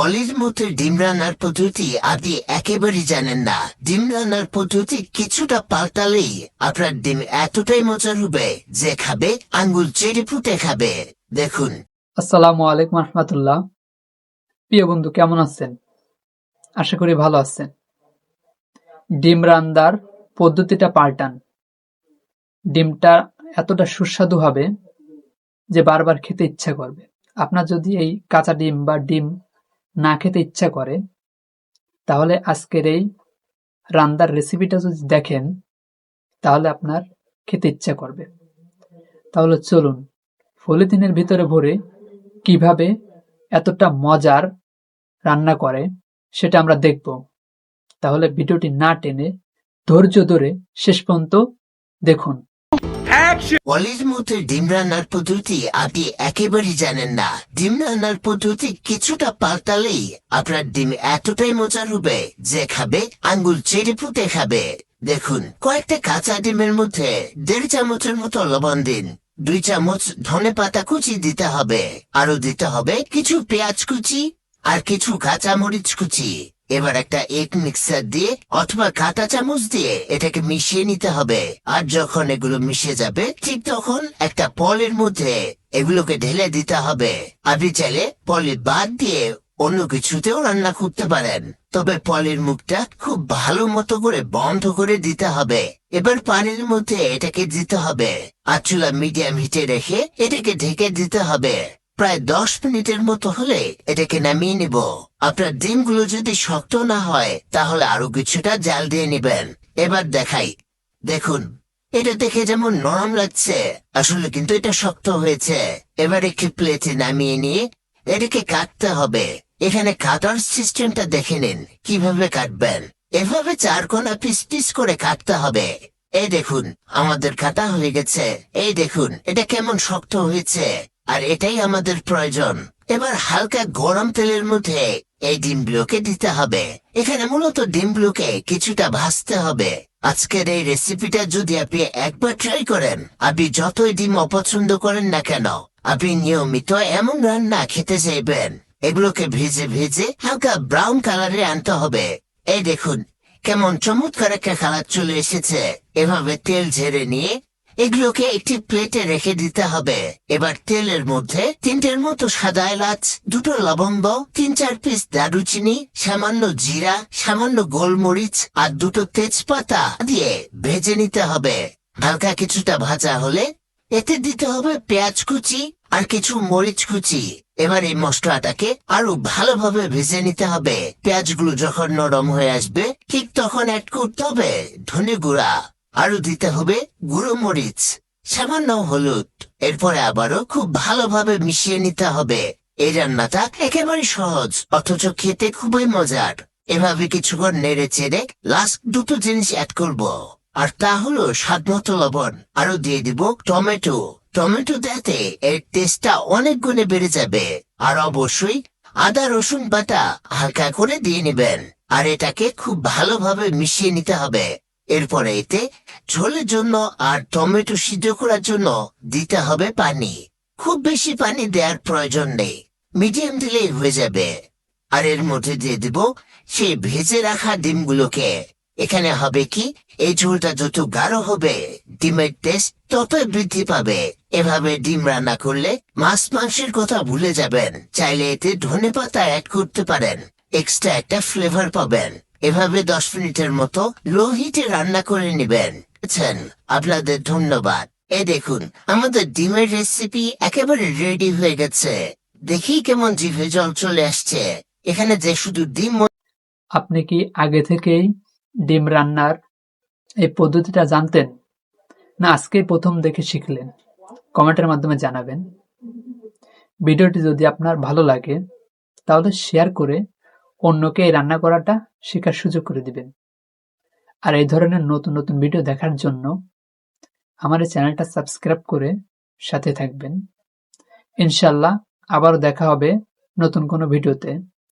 পলির মধ্যে ডিম রান্নার পদ্ধতি আপনি একেবারেই জানেন না। ডিম রান্নার পদ্ধতি কিছুটা পাল্টালেই আপনার ডিম এতটাই মজার হবে যে খাবে, আঙ্গুল চেড়ে ফুটে খাবে। দেখুন। আসসালামু আলাইকুম রহমতুল্লাহ। প্রিয় বন্ধু, কেমন আছেন? আশা করি ভালো আছেন। ডিম রান্নার পদ্ধতিটা পাল্টান। ডিমটা এতটা সুস্বাদু হবে যে বারবার খেতে ইচ্ছা করবে। আপনার যদি এই কাঁচা ডিম বা ডিম না খেতে ইচ্ছা করে, তাহলে আজকের এই রান্নার রেসিপিটা যদি দেখেন, তাহলে আপনার খেতে ইচ্ছা করবে। তাহলে চলুন, পলিথিনের ভিতরে ভরে কীভাবে এতটা মজার রান্না করে সেটা আমরা দেখব। তাহলে ভিডিওটি না টেনে ধৈর্য ধরে শেষ পর্যন্ত দেখুন। আঙ্গুল খাবে। দেখুন, কয়েকটা কাঁচা ডিমের মধ্যে দেড় চামচের মতো লবণ দিন। দুই চামচ ধনে পাতা কুচি দিতে হবে। আরও দিতে হবে কিছু পেঁয়াজ কুচি আর কিছু কাঁচা মরিচ কুচি। এবার একটা এক মিক্সার দিয়ে অথবা কাঁটা চামচ দিয়ে এটাকে মিশিয়ে নিতে হবে। আর যখন এগুলো মিশে যাবে ঠিক তখন একটা পলের মধ্যে এগুলোকে ঢেলে দিতে হবে। আপনি চাইলে পলি বাদ দিয়ে অন্য কিছুতেও রান্না করতে পারেন। তবে পলের মুখটা খুব ভালো মতো করে বন্ধ করে দিতে হবে। এবার পানির মধ্যে এটাকে দিতে হবে। আর চুলা মিডিয়াম হিটে রেখে এটাকে ঢেকে দিতে হবে। প্রায় দশ মিনিটের মতো হলে এটাকে নামিয়ে নিব। আপনার ডিমগুলো যদি শক্ত না হয়, তাহলে আরও কিছুটা জাল দিয়ে নেবেন। এবার দেখাই। দেখুন, এটা দেখে যেমন নরম লাগছে, আসলে কিন্তু এটা শক্ত হয়েছে। এবার একটি প্লেটে নামিয়ে নিয়ে এটাকে কাটতে হবে। এখানে কাটার সিস্টেমটা দেখে নিন, কীভাবে কাটবেন। এভাবে চার কোনা পিস পিস করে কাটতে হবে। এই দেখুন, আমাদের কাটা হয়ে গেছে। এই দেখুন, এটা কেমন শক্ত হয়েছে। আর এটাই আমাদের প্রয়োজন। এবার হালকা গরম তেলের মধ্যে এই ডিমগুলোকে দিতে হবে। এখানে মূলত ডিমগুলোকে কিছুটা ভাজতে হবে। আজকের এই রেসিপিটা যদি আপনি একবার ট্রাই করেন, আপনি যতই ডিম অপছন্দ করেন না কেন, আপনি নিয়মিত এমন রান্না খেতে চাইবেন। এগুলোকে ভেজে ভেজে হালকা ব্রাউন কালারে আনতে হবে। এই দেখুন, কেমন চমৎকার একটা কালার চলে এসেছে। এভাবে তেল ঝেড়ে নিয়ে এগুলোকে একটি প্লেটে রেখে দিতে হবে। এবার তেলের মধ্যে তিনটের মতো সাদা এলাচ, দুটো লবঙ্গ, তিন চার পিস দারুচিনি, সামান্য জিরা, সামান্য গোলমরিচ আর দুটো তেজপাতা দিয়ে ভেজে নিতে হবে। হালকা কিছুটা ভাজা হলে এতে দিতে হবে পেঁয়াজ কুচি আর কিছু মরিচ কুচি। এবার এই মশলাটাকে আরও ভালোভাবে ভেজে নিতে হবে। পেঁয়াজগুলো যখন নরম হয়ে আসবে, ঠিক তখন অ্যাড করতে হবে ধনে গুঁড়া। আরও দিতে হবে গুঁড়ো মরিচ, সামান্য হলুদ। এরপরে আবারও খুব ভালোভাবে মিশিয়ে নিতে হবে। এই রান্নাটা একেবারে সহজ, অথচ খেতে খুবই মজার। এভাবে কিছুক্ষণ নেড়ে চেড়ে লাস্ট দুটো জিনিস অ্যাড করব। আর তা হলো স্বাদ মতো লবণ। আরও দিয়ে দিব টমেটো। টমেটো দেতে এর টেস্টটা অনেক গুণে বেড়ে যাবে। আর অবশ্যই আদা, রসুন বাটা হালকা করে দিয়ে নেবেন। আর এটাকে খুব ভালোভাবে মিশিয়ে নিতে হবে। এরপরে এতে ঝোলের জন্য আর টমেটো সিদ্ধ করার জন্য দিতে হবে পানি। খুব বেশি পানি দেওয়ার প্রয়োজন নেই। মিডিয়াম দিলেই হয়ে যাবে। আর এর মধ্যে দিয়ে দিব সেই ভেজে রাখা ডিমগুলোকে। এখানে হবে কি? এই ঝোলটা যত গাঢ় হবে, ডিমের টেস্ট ততই বৃদ্ধি পাবে। এভাবে ডিম রান্না করলে মাছ মাংসের কথা ভুলে যাবেন। চাইলে এতে ধনে পাতা অ্যাড করতে পারেন। এক্সট্রা একটা ফ্লেভার পাবেন। এভাবে দশ মিনিটের মতো লো হিটে রান্না করে নেবেন। বুঝছেন আপনাদের ধন্যবাদ। এ দেখুন, আমাদের ডিমের রেসিপি একেবারে রেডি হয়ে গেছে। দেখি কেমন জিভে জল চলে আসছে। এখানে যে শুধু ডিম আপনি কি আগে থেকেই ডিম রান্নার এই পদ্ধতিটা জানতেন? না আজকে প্রথম দেখে শিখলেন। কমেন্টের মাধ্যমে জানাবেন। ভিডিওটি যদি আপনার ভালো লাগে, তাহলে শেয়ার করে অন্যকে রান্না করাটা শেখার সুযোগ করে দিবেন। আর এই ধরনের নতুন নতুন ভিডিও দেখার জন্য আমার এই চ্যানেলটা সাবস্ক্রাইব করে সাথে থাকবেন। ইনশাল্লাহ আবারও দেখা হবে নতুন কোনো ভিডিওতে।